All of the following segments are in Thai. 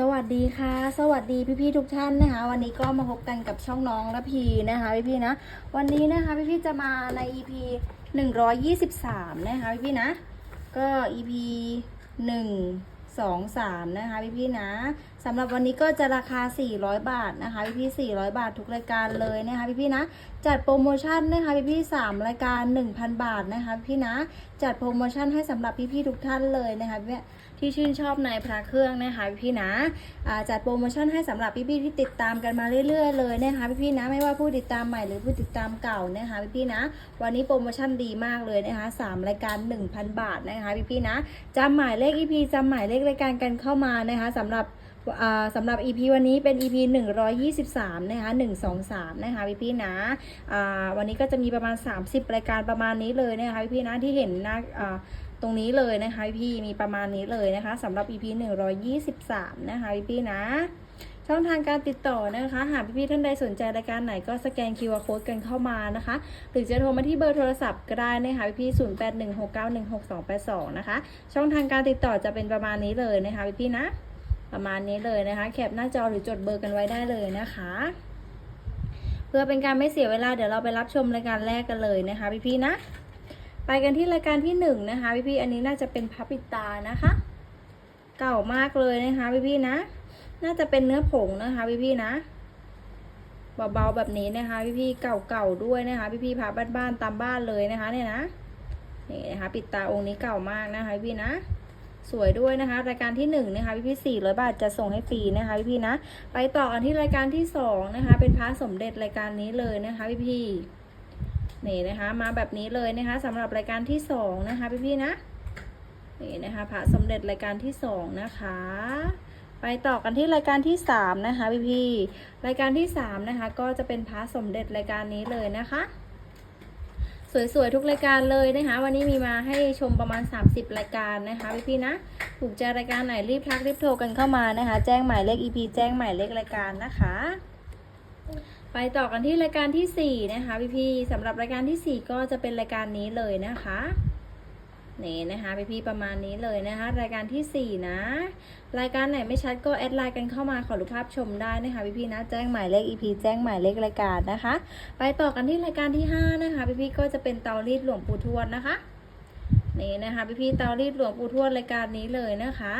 สวัสดีค่ะ สวัสดีพี่ๆทุกท่านนะคะ วันนี้ก็มาพบกันกับช่องน้องละพีนะคะพี่ๆนะ วันนี้นะคะพี่ๆจะมาใน EP 123 นะคะพี่ๆนะ ก็ EP 1 2 3 นะคะพี่ๆนะ สำหรับวันนี้ก็จะราคา 400 บาทนะคะพี่ๆ400 บาททุกรายการเลยนะคะพี่ๆนะ จัดโปรโมชั่นนะคะพี่ๆ3รายการ 1,000 บาทนะคะพี่นะ จัดโปรโมชั่นให้สำหรับพี่ๆทุกท่านเลยนะคะพี่ที่ชื่นชอบในพระเครื่องนะคะพี่ๆนะจัดโปรโมชั่นให้สำหรับพี่ๆที่ติดตามกันมาเรื่อย ๆ เลยนะคะพี่ๆนะไม่ว่าผู้ติดตามใหม่หรือผู้ติดตามเก่านะคะพี่ๆนะ วันนี้โปรโมชั่นดีมากเลยนะคะ3รายการ 1,000 บาทนะคะพี่ๆนะจำหมายเลข EP จำหมายเลขรายการกันเข้ามานะคะสำหรับ สำหรับ EP วันนี้เป็น EP 123 นะคะ 123 นะคะพี่พี่ๆนะวันนี้ก็จะมีประมาณ 30 รายการประมาณนี้เลยนะคะพี่พี่ๆนะที่เห็นหนะอ่าตรงนี้เลยนะคะพี่มีประมาณนี้เลยนะคะสำหรับ EP 123 นะคะพี่พี่ๆนะช่องทางการติดต่อนะคะ หากพี่ๆท่านใดสนใจรายการไหนก็สแกน QR Code กันเข้ามานะคะ หรือจะโทรมาที่เบอร์โทรศัพท์ก็ได้นะคะพี่ๆ0816916282 นะคะ ช่องทางการติดต่อจะเป็นประมาณนี้เลยนะคะพี่ๆนะ ประมาณนี้เลยนะคะ แคปหน้าจอหรือจดเบอร์กันไว้ได้เลยนะคะ เพื่อเป็นการไม่เสียเวลาเดี๋ยวเราไปรับชมรายการแรกกันเลยนะคะพี่ๆนะ ไปกันที่รายการที่หนึ่งนะคะพี่ๆอันนี้น่าจะเป็นพับปิตานะคะ เก่ามากเลยนะคะพี่ๆนะ น่าจะเป็นเนื้อผงนะคะพี่ๆนะเบาๆแบบนี้นะคะ พี่ๆเก่าๆด้วยนะคะ พี่ๆพาบ้านๆตามบ้านเลยนะคะเนี่ยนะนี่นะคะปิดตาองค์นี้เก่ามากนะคะพี่นะ สวยด้วยนะคะ รายการที่หนึ่งนะคะพี่พี่สี่ร้อยบาทจะส่งให้ฟรีนะคะพี่พี่นะ ไปต่อกันที่รายการที่สองนะคะ เป็นพระสมเด็จรายการนี้เลยนะคะพี่พี่นี่นะคะมาแบบนี้เลยนะคะสำหรับรายการที่สองนะคะพี่พี่นะนี่นะคะพระสมเด็จรายการที่สองนะคะไปต่อกันที่รายการที่สามนะคะพี่พี่รายการที่สามนะคะก็จะเป็นพระสมเด็จรายการนี้เลยนะคะ สวยๆทุกรายการเลยนะคะ วันนี้มีมาให้ชมประมาณ 30 รายการนะคะพี่ๆนะ ถูกใจรายการไหนรีบทักรีบโทรกันเข้ามานะคะ แจ้งหมายเลข EP แจ้งหมายเลขรายการนะคะ ไปต่อกันที่รายการทีสี่4 นะคะพี่ๆสำหรับรายการทีสี่ 4 ก็จะเป็นรายการนี้เลยนะคะ นี่นะคะพี่ๆประมาณนี้เลยนะคะ รายการที่ 4 นะ รายการไหนไม่ชัดก็แอดไลน์กันเข้ามาขอรูปภาพชมได้นะคะพี่ๆนะแจ้งหมายเลข EP แจ้งหมายเลขรายการนะคะ ไปต่อกันที่รายการที่ 5 นะคะพี่ๆก็จะเป็นเตารีดหลวงปู่ทวดนะคะนี่นะคะพี่ๆเตารีดหลวงปู่ทวดรายการนี้เลยนะคะ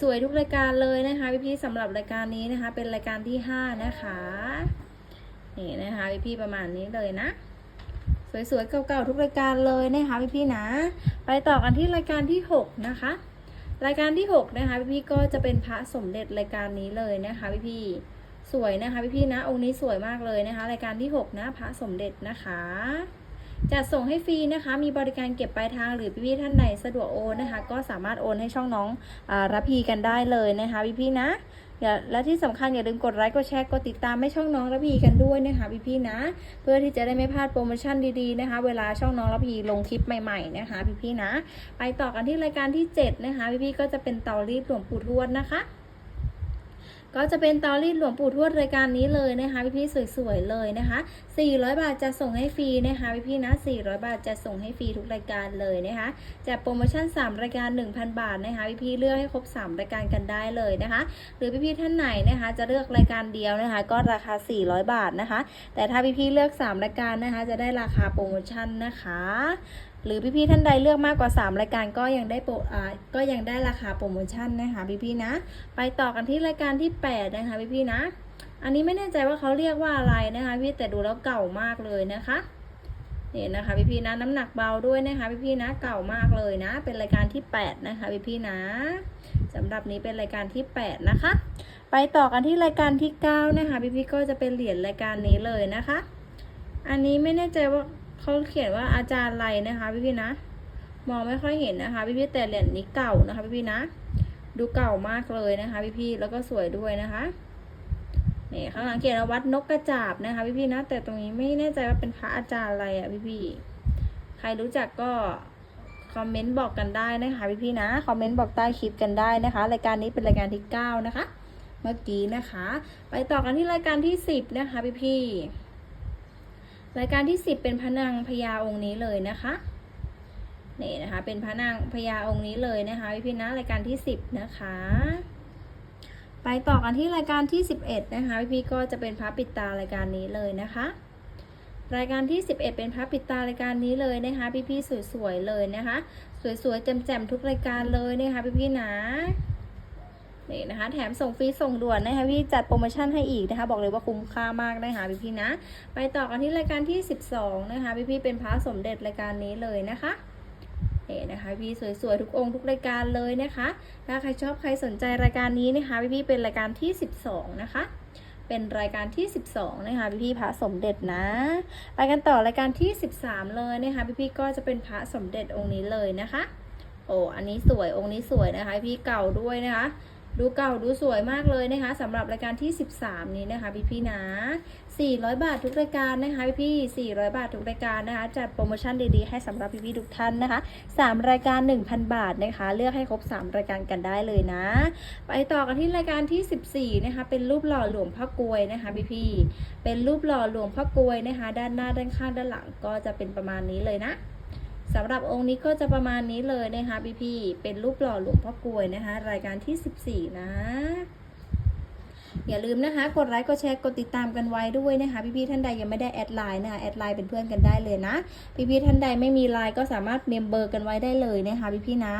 สวยๆทุกรายการเลยนะคะพี่ๆสำหรับรายการนี้นะคะ เป็นรายการที่ 5 นะคะนี่นะคะพี่ๆประมาณนี้เลยนะ สวยๆ เก่าๆ ทุกรายการเลยนะคะพี่ๆนะ ไปต่อกันที่รายการที่ 6 นะคะ รายการที่ 6 นะคะพี่ๆก็จะเป็นพระสมเด็จรายการนี้เลยนะคะพี่ๆสวยนะคะพี่ๆนะ องค์นี้สวยมากเลยนะคะ รายการที่ 6 นะพระสมเด็จนะคะจัดส่งให้ฟรีนะคะ มีบริการเก็บปลายทางหรือพี่ๆท่านไหนสะดวกโอนนะคะ ก็สามารถโอนให้ช่องน้องอรพีกันได้เลยนะคะพี่ๆนะ อย่าและที่สำคัญอย่าลืมกดไลค์กดแชร์กดติดตามให้ช่องน้องระพีกันด้วยนะคะพี่ๆนะ เพื่อที่จะได้ไม่พลาดโปรโมชั่นดีๆนะคะ เวลาช่องน้องระพีลงคลิปใหม่ๆนะคะพี่ๆนะ ไปต่อกันที่รายการที่7นะคะพี่ๆก็จะเป็นเตารีดหลวงปู่ทวดนะคะ ก็จะเป็นเตารีดหลวงปู่ทวดรายการนี้เลยนะคะพี่ๆสวยๆเลยนะคะ 400 บาทจะส่งให้ฟรีนะคะพี่ๆนะ 400 บาทจะส่งให้ฟรีทุกรายการเลยนะคะจะโปรโมชั่น 3 รายการ 1,000 บาทนะคะพี่ๆเลือกให้ครบ 3 รายการกันได้เลยนะคะ หรือพี่ๆท่านไหนนะคะจะเลือกรายการเดียวนะคะ ก็ราคา 400 บาทนะคะ แต่ถ้าพี่ๆเลือก 3 รายการนะคะ จะได้ราคาโปรโมชั่นนะคะ หรือพี่ๆท่านใดเลือกมากกว่า 3 รายการก็ยังได้โปรก็ยังได้ราคาโปรโมชั่นนะคะพี่ๆนะ ไปต่อกันที่รายการที่ 8 นะคะพี่ๆนะ อันนี้ไม่แน่ใจว่าเขาเรียกว่าอะไรนะคะพี่แต่ดูแล้วเก่ามากเลยนะคะนี่นะคะพี่ๆนะน้ำหนักเบาด้วยนะคะพี่ๆนะเก่ามากเลยนะ เป็นรายการที่ 8 นะคะพี่ๆนะสำหรับนี้เป็นรายการที่ 8 นะคะ ไปต่อกันที่รายการที่ 9 นะคะพี่ๆก็จะเป็นเหรียญรายการนี้เลยนะคะ อันนี้ไม่แน่ใจว่า เขาเขียนว่าอาจารย์อะไรนะคะพี่ๆนะ มองไม่ค่อยเห็นนะคะ พี่ๆแต่เหรียญนี้เก่านะคะ พี่ๆนะ ดูเก่ามากเลยนะคะ พี่ๆแล้วก็สวยด้วยนะคะนี่ข้างหลังเขียนว่าวัดนกกระจาบนะคะ พี่ๆนะ แต่ตรงนี้ไม่แน่ใจว่าเป็นพระอาจารย์อะไรอะพี่ๆใครรู้จักก็คอมเมนต์บอกกันได้นะคะพี่ๆนะคอมเมนต์บอกใต้คลิปกันได้นะคะ รายการนี้เป็นรายการที่เก้านะคะ เมื่อกี้นะคะ ไปต่อกันที่รายการที่สิบนะคะพี่ๆ รายการที่สิบเป็นพระนางพญาองค์นี้เลยนะคะนี่นะคะ เป็นพระนางพญาองค์นี้เลยนะคะพี่พี่นะรายการที่สิบนะคะ ไปต่อกันที่รายการที่ 11 นะคะพี่พี่ก็จะเป็นพระปิดตารายการนี้เลยนะคะ รายการที่ 11 เป็นพระปิดตารายการนี้เลยนะคะ พี่พี่สวยๆเลยนะคะ สวยๆแจ่มๆทุกรายการเลยนะคะพี่พี่นะ นี่นะคะแถมส่งฟรีส่งด่วนนะคะพี่จัดโปรโมชั่นให้อีกนะคะ บอกเลยว่าคุ้มค่ามากนะคะพี่พี่นะ ไปต่อกันที่รายการที่ 12 นะคะพี่พี่เป็นพระสมเด็จรายการนี้เลยนะคะนี่นะคะพี่สวยๆทุกองค์ทุกรายการเลยนะคะ ถ้าใครชอบใครสนใจรายการนี้นะคะพี่พี่เป็นรายการที่ 12 นะคะเป็นรายการที่ 12 นะคะพี่พี่พระสมเด็จนะ ไปกันต่อรายการที่ 13 เลยนะคะพี่พี่ก็จะเป็นพระสมเด็จองค์นี้เลยนะคะ โอ้อันนี้สวยองค์นี้สวยนะคะพี่เก่าด้วยนะคะ ดูเก่าดูสวยมากเลยนะคะสำหรับรายการที่ 13 นี้นะคะพี่พี่นะ 400 บาททุกรายการนะคะพี่พี่400 บาททุกรายการนะคะจัดโปรโมชั่นดีๆให้สำหรับพี่พี่ทุกท่านนะคะ 3 รายการ 1,000 บาทนะคะ เลือกให้ครบ 3 รายการกันได้เลยนะ ไปต่อกันที่รายการที่ 14 นะคะ เป็นรูปหล่อหลวงพ่อกวยนะคะพี่พี่เป็นรูปหล่อหลวงพ่อกวยนะคะ ด้านหน้าด้านข้างด้านหลังก็จะเป็นประมาณนี้เลยนะ สำหรับองค์นี้ก็จะประมาณนี้เลยนะคะพี่พี่เป็นรูปหล่อหลวงพ่อกลวยนะคะ รายการที่ 14 นะ อย่าลืมนะคะ กดไลค์กดแชร์กดติดตามกันไว้ด้วยนะคะพี่ๆท่านใดยังไม่ได้แอดไลน์นะคะแอดไลน์เป็นเพื่อนกันได้เลยนะพี่ๆท่านใดไม่มีไลน์ก็สามารถเมมเบอร์กันไว้ได้เลยนะคะพี่ๆนะ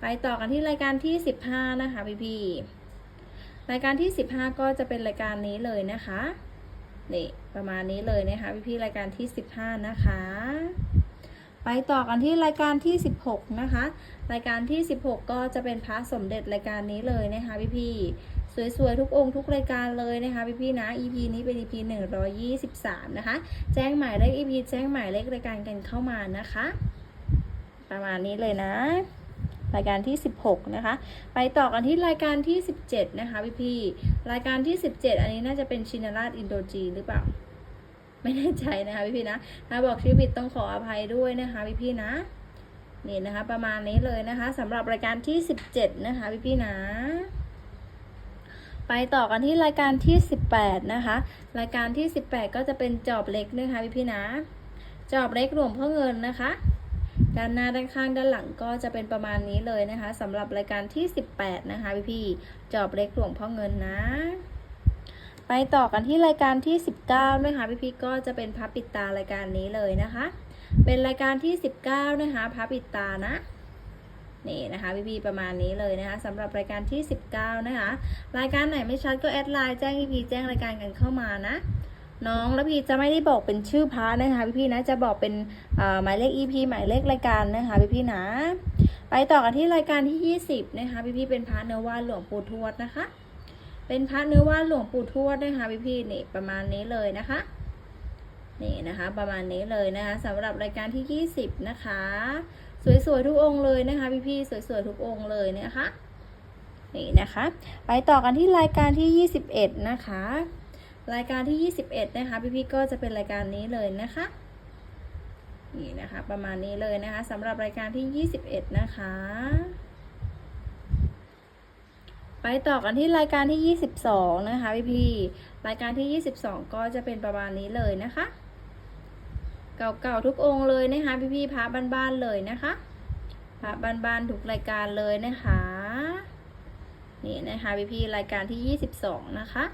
ไปต่อกันที่รายการที่ 15 นะคะพี่ๆรายการที่ 15 ก็จะเป็นรายการนี้เลยนะคะนี่ประมาณนี้เลยนะคะพี่ๆรายการที่ 15 นะคะ ต่อกันที่รายการที่ 16 นะคะ รายการที่ 16 ก็จะเป็นพระสมเด็จรายการนี้เลยนะคะพี่ๆสวยๆ ทุกองค์ทุกรายการเลยนะคะพี่ๆนะ EP นี้เป็น EP 123 นะคะ แจ้งหมายเลข EP แจ้งหมายเลขรายการกันเข้ามานะคะ ประมาณนี้เลยนะรายการที่ 16 นะคะ ไปต่อกันที่รายการที่ 17 นะคะพี่ๆรายการที่ 17 อันนี้น่าจะเป็นชินาราชอินโดจีนหรือเปล่า ไม่แน่ใจนะคะพี่ๆนะ ถ้าบอกชื่อผิดต้องขออภัยด้วยนะคะพี่ๆนะนี่นะคะประมาณนี้เลยนะคะสำหรับรายการที่ 17 นะคะพี่ๆนะ ไปต่อกันที่รายการที่ 18 นะคะ รายการที่ 18 ก็จะเป็นจอบเล็กนะคะพี่ๆนะจอบเล็กหลวงพ่อเงินนะคะ ด้านหน้าด้านข้างด้านหลังก็จะเป็นประมาณนี้เลยนะคะสำหรับรายการที่ 18 นะคะพี่ๆจอบเล็กหลวงพ่อเงินนะ ไปต่อกันที่รายการที่ 19 นะคะพี่ๆก็จะเป็นพับปิดตารายการนี้เลยนะคะ เป็นรายการที่ 19 นะคะพับปิดตานะนี่นะคะพี่ๆประมาณนี้เลยนะคะสำหรับรายการที่ 19 นะคะ รายการไหนไม่ชัดก็แอดไลน์แจ้งพี่ๆแจ้งรายการกันเข้ามานะน้องแล้วพี่จะไม่ได้บอกเป็นชื่อพระนะคะพี่ๆนะจะบอกเป็นหมายเลข EP หมายเลขรายการนะคะพี่ๆนะ ไปต่อกันที่รายการที่ 20 นะคะพี่ๆเป็นพระเนื้อว่าหลวงปู่ทวดนะคะ เป็นพระเนื้อว่าหลวงปู่ทวดนะคะพี่ๆนี่ประมาณนี้เลยนะคะ นี่นะคะ ประมาณนี้เลยนะคะสำหรับรายการที่ 20 นะคะ สวยๆทุกองค์เลยนะคะ พี่ๆสวยๆทุกองค์เลยนะคะนี่นะคะ ไปต่อกันที่รายการที่ 21 นะคะ รายการที่ 21 นะคะ พี่ๆก็จะเป็นรายการนี้เลยนะคะนี่นะคะ ประมาณนี้เลยนะคะสำหรับรายการที่ 21 นะคะ ไปต่อกันที่รายการที่ 22 นะคะพี่ๆรายการที่ 22 ก็จะเป็นประมาณนี้เลยนะคะ เก่าๆทุกองค์เลยนะคะพี่ๆพระบ้านๆเลยนะคะพระบ้านๆทุกรายการเลยนะคะนี่นะคะพี่ๆรายการที่ 22 นะคะ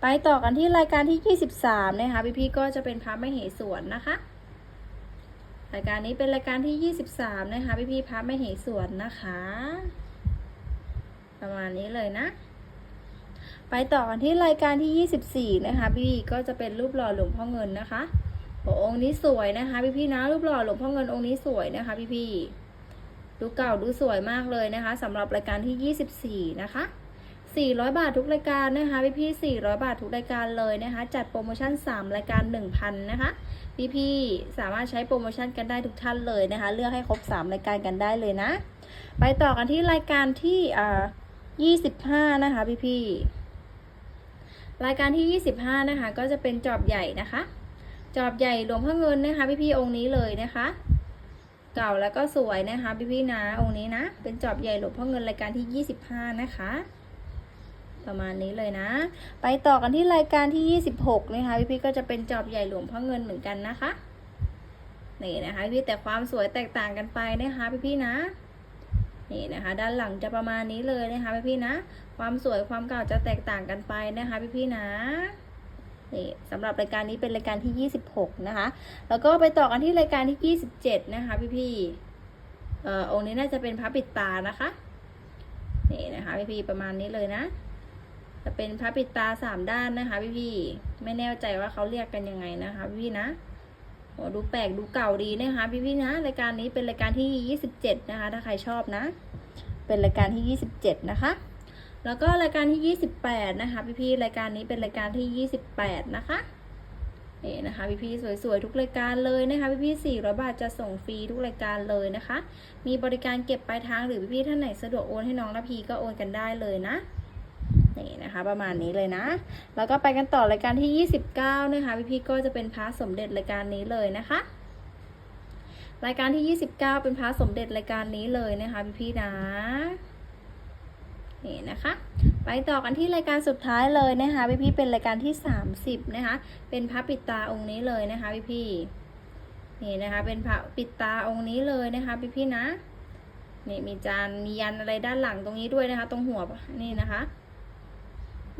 ไปต่อกันที่รายการที่ 23 นะคะพี่ๆก็จะเป็นพระมเหสวนนะคะ รายการนี้เป็นรายการที่ 23 นะคะพี่ๆพระมเหสวนนะคะ ประมาณนี้เลยนะ ไปต่อกันที่รายการที่ 24 นะคะ พี่ก็จะเป็นรูปหล่อหลวงพ่อเงินนะคะโอองค์นี้สวยนะคะ พี่ๆนะ รูปหล่อหลวงพ่อเงินองค์นี้สวยนะคะ พี่ๆดูเก่าดูสวยมากเลยนะคะสำหรับรายการที่ 24 นะคะ 400 บาททุกรายการนะคะพี่พี่ๆ400 บาททุกรายการเลยนะคะ จัดโปรโมชั่น 3 รายการ 1,000 นะคะ พี่พี่ๆสามารถใช้โปรโมชั่นกันได้ทุกท่านเลยนะคะ เลือกให้ครบ 3 รายการกันได้เลยนะ ไปต่อกันที่รายการที่อ่า 25นะคะพี่พี่รายการที่25นะคะ ก็จะเป็นจอบใหญ่นะคะ จอบใหญ่หลวงพ่อเงินนะคะ พี่พี่องค์นี้เลยนะคะ เก่าแล้วก็สวยนะคะพี่พี่นะองค์นี้นะ เป็นจอบใหญ่หลวงพ่อเงินรายการที่25นะคะประมาณนี้เลยนะ ไปต่อกันที่รายการที่ 26 นะคะพี่พี่ก็จะเป็นจอบใหญ่หลวงพ่อเงินเหมือนกันนะคะ นี่นะคะพี่แต่ความสวยแตกต่างกันไปนะคะพี่พี่นะ นี่นะคะ ด้านหลังจะประมาณนี้เลยนะคะพี่ๆนะ ความสวยความเก่าจะแตกต่างกันไปนะคะพี่ๆนะนี่สำหรับรายการนี้เป็นรายการที่ 26 นะคะ แล้วก็ไปต่อกันที่รายการที่ 27 นะคะพี่ๆเอ่อองค์นี้น่าจะเป็นพระปิดตานะคะนี่นะคะพี่ๆประมาณนี้เลยนะ จะเป็นพระปิดตาสามด้านนะคะพี่ๆไม่แน่ใจว่าเขาเรียกกันยังไงนะคะพี่ๆนะ ดูแปลกดูเก่าดีนะคะพี่ๆนะรายการนี้เป็นรายการที่ 27 นะคะ ถ้าใครชอบนะ เป็นรายการที่ 27 นะคะ แล้วก็รายการที่ 28 นะคะ พี่ๆรายการนี้เป็นรายการที่ 28 นะคะนี่นะคะพี่ๆสวยๆทุกรายการเลยนะคะพี่ๆ400บาทจะส่งฟรีทุกรายการเลยนะคะ มีบริการเก็บปลายทางหรือพี่ๆท่านไหนสะดวกโอนให้น้องละพีก็โอนกันได้เลยนะ นี่นะคะประมาณนี้เลยนะ แล้วก็ไปกันต่อรายการที่ 29 นะคะพี่ๆก็จะเป็นพระสมเด็จรายการนี้เลยนะคะรายการที่ 29 เป็นพระสมเด็จรายการนี้เลยนะคะพี่ๆนะนี่นะคะ ไปต่อกันที่รายการสุดท้ายเลยนะคะพี่พี่เป็นรายการที่ 30 นะคะ เป็นพระปิดตาองค์นี้เลยนะคะพี่พี่นี่นะคะเป็นพระปิดตาองค์นี้เลยนะคะพี่พี่นะนี่มีจานมียันอะไรด้านหลังตรงนี้ด้วยนะคะ ตรงหัวนี่นะคะ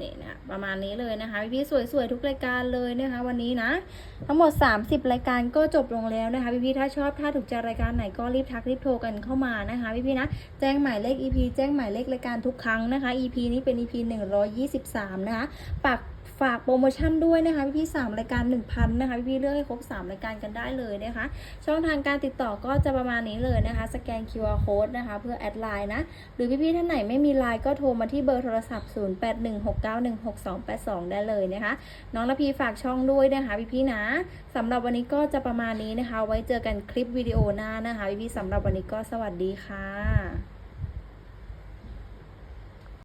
นี่นะประมาณนี้เลยนะคะพี่ๆสวยๆทุกรายการเลยนะคะ วันนี้นะ ทั้งหมด 30 รายการก็จบลงแล้วนะคะพี่ๆถ้าชอบถ้าถูกใจรายการไหนก็รีบทักรีบโทรกันเข้ามานะคะพี่ๆนะแจ้งหมายเลข EP แจ้งหมายเลขรายการทุกครั้งนะคะ EP นี้เป็น EP 123 นะคะปัก ฝากโปรโมชั่นด้วยนะคะพี่ๆสามรายการ 1,000นะคะพี่ๆเลือกให้ครบ 3 รายการกันได้เลยนะคะ ช่องทางการติดต่อก็จะประมาณนี้เลยนะคะ สแกน QR code นะคะ เพื่อแอดไลน์นะ หรือพี่ๆท่านไหนไม่มีไลน์ก็โทรมาที่เบอร์โทรศัพท์ 0816916282 ได้เลยนะคะ น้องละพีฝากช่องด้วยนะคะพี่ๆนะสำหรับวันนี้ก็จะประมาณนี้นะคะ ไว้เจอกันคลิปวิดีโอหน้านะคะพี่ๆสำหรับวันนี้ก็สวัสดีค่ะ